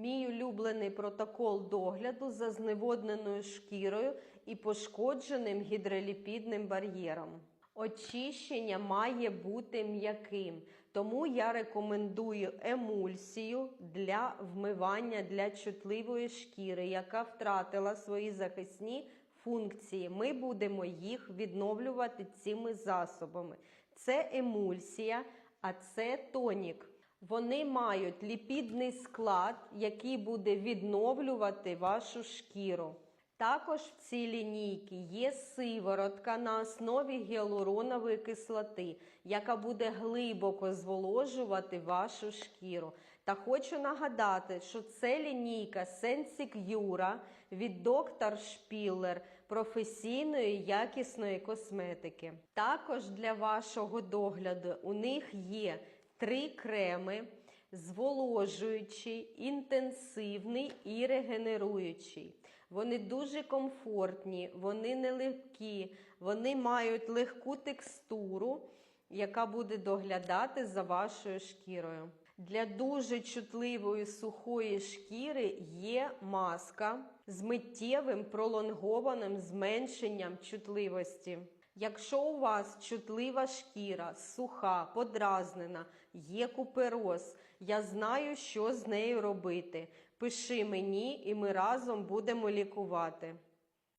Мій улюблений протокол догляду за зневодненою шкірою і пошкодженим гідроліпідним бар'єром. Очищення має бути м'яким, тому я рекомендую емульсію для вмивання для чутливої шкіри, яка втратила свої захисні функції. Ми будемо їх відновлювати цими засобами. Це емульсія, а це тонік. Вони мають ліпідний склад, який буде відновлювати вашу шкіру. Також в цій лінійці є сиворотка на основі гіалуронової кислоти, яка буде глибоко зволожувати вашу шкіру. Та хочу нагадати, що це лінійка Sensicura від доктор Шпіллер професійної якісної косметики. Також для вашого догляду у них є три креми зволожуючий, інтенсивний і регенеруючий. Вони дуже комфортні, вони не легкі, вони мають легку текстуру, яка буде доглядати за вашою шкірою. Для дуже чутливої сухої шкіри є маска з миттєвим пролонгованим зменшенням чутливості. Якщо у вас чутлива шкіра, суха, подразнена, є купероз, я знаю, що з нею робити. Пиши мені, і ми разом будемо лікувати.